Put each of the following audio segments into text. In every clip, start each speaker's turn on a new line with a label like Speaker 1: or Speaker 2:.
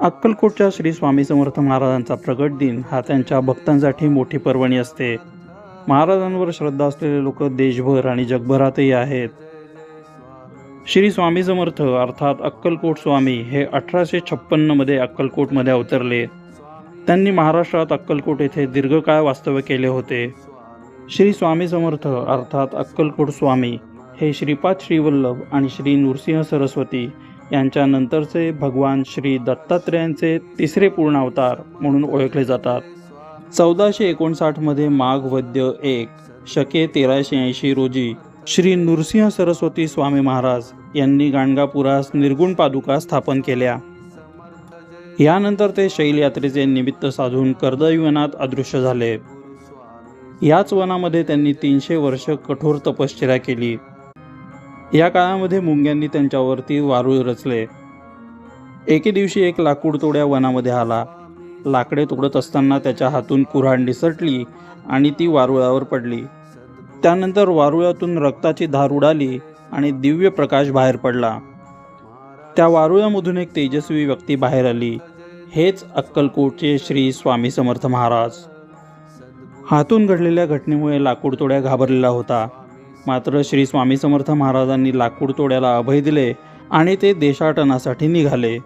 Speaker 1: अक्कलकोटच्या श्री स्वामी समर्थ महाराजांचा प्रगट दिन हा त्यांच्या भक्तांसाठी मोठी पर्वणी असते. महाराजांवर श्रद्धा असलेले लोक देशभर आणि जगभरातही आहेत. श्री स्वामी समर्थ अर्थात अक्कलकोट स्वामी हे अठराशे छप्पन्नमध्ये अक्कलकोटमध्ये अवतरले. त्यांनी महाराष्ट्रात अक्कलकोट येथे दीर्घकाळ वास्तव्य केले होते. श्री स्वामी समर्थ अर्थात अक्कलकोट स्वामी हे श्रीपाद श्रीवल्लभ आणि श्री नृसिंह सरस्वती यांच्यानंतरचे भगवान श्री दत्तात्रेयांचे तिसरे पूर्णावतार म्हणून ओळखले जातात. चौदाशे एकोणसाठमध्ये माघ वद्य एक शके तेराशे ऐंशी रोजी श्री नृसिंह सरस्वती स्वामी महाराज यांनी गाणगापुरास निर्गुण पादुका स्थापन केल्या. यानंतर ते शैलयात्रेचे निमित्त साधून कर्दळीवनात अदृश्य झाले. याच वनामध्ये त्यांनी तीनशे वर्ष कठोर तपश्चर्या केली. या काळामध्ये मुंग्यांनी त्यांच्यावरती वारूळ रचले. एके दिवशी एक लाकूड तोड्या वनामध्ये आला. लाकडे तोडत असताना त्याच्या हातून कुऱ्हाड निसटली आणि ती वारुळावर पडली. त्यानंतर वारुळातून रक्ताची धार उडाली आणि दिव्य प्रकाश बाहेर पडला. त्या वारुळामधून एक तेजस्वी व्यक्ती बाहेर आली. हेच अक्कलकोटचे श्री स्वामी समर्थ महाराज. हातून घडलेल्या घटनेमुळे लाकूड तोड्या घाबरलेला होता. मात्र श्री स्वामी समर्थ महाराजांनी लाकूड तोड्याला अभय दिले आणि ते देशाटनासाठी निघाले.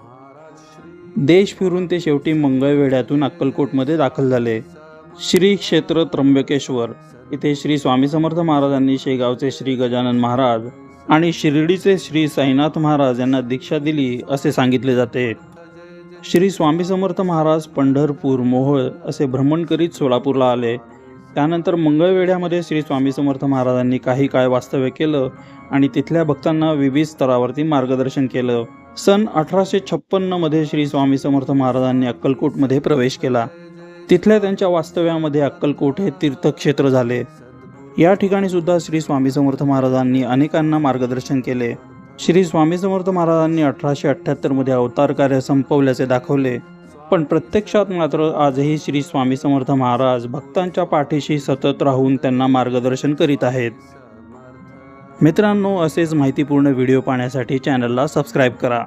Speaker 1: देश फिरून ते शेवटी मंगळवेढ्यातून अक्कलकोटमध्ये दाखल झाले. श्री क्षेत्र त्र्यंबकेश्वर इथे श्री स्वामी समर्थ महाराजांनी शेगावचे श्री गजानन महाराज आणि शिर्डीचे श्री साईनाथ महाराज यांना दीक्षा दिली असे सांगितले जाते. श्री स्वामी समर्थ महाराज पंढरपूर मोहोळ असे भ्रमण करीत सोलापूरला आले. त्यानंतर मंगळवेढ्यामध्ये श्री स्वामी समर्थ महाराजांनी काही काळ वास्तव्य केलं आणि तिथल्या भक्तांना विविध स्तरावरती मार्गदर्शन केलं. सन अठराशे छप्पन्नमध्ये श्री स्वामी समर्थ महाराजांनी अक्कलकोटमध्ये प्रवेश केला. तिथल्या त्यांच्या वास्तव्यामध्ये अक्कलकोट हे तीर्थक्षेत्र झाले. या ठिकाणी सुद्धा श्री स्वामी समर्थ महाराजांनी अनेकांना मार्गदर्शन केले. श्री स्वामी समर्थ महाराजांनी अठराशे अठ्ठ्याहत्तरमध्ये अवतार कार्य संपवल्याचे दाखवले. पण प्रत्यक्षात मात्र आजही श्री स्वामी समर्थ महाराज भक्तांच्या पाठीशी सतत राहून त्यांना मार्गदर्शन करीत आहेत. मित्रांनो असेच माहितीपूर्ण व्हिडिओ पाहण्यासाठी चॅनलला सबस्क्राईब करा.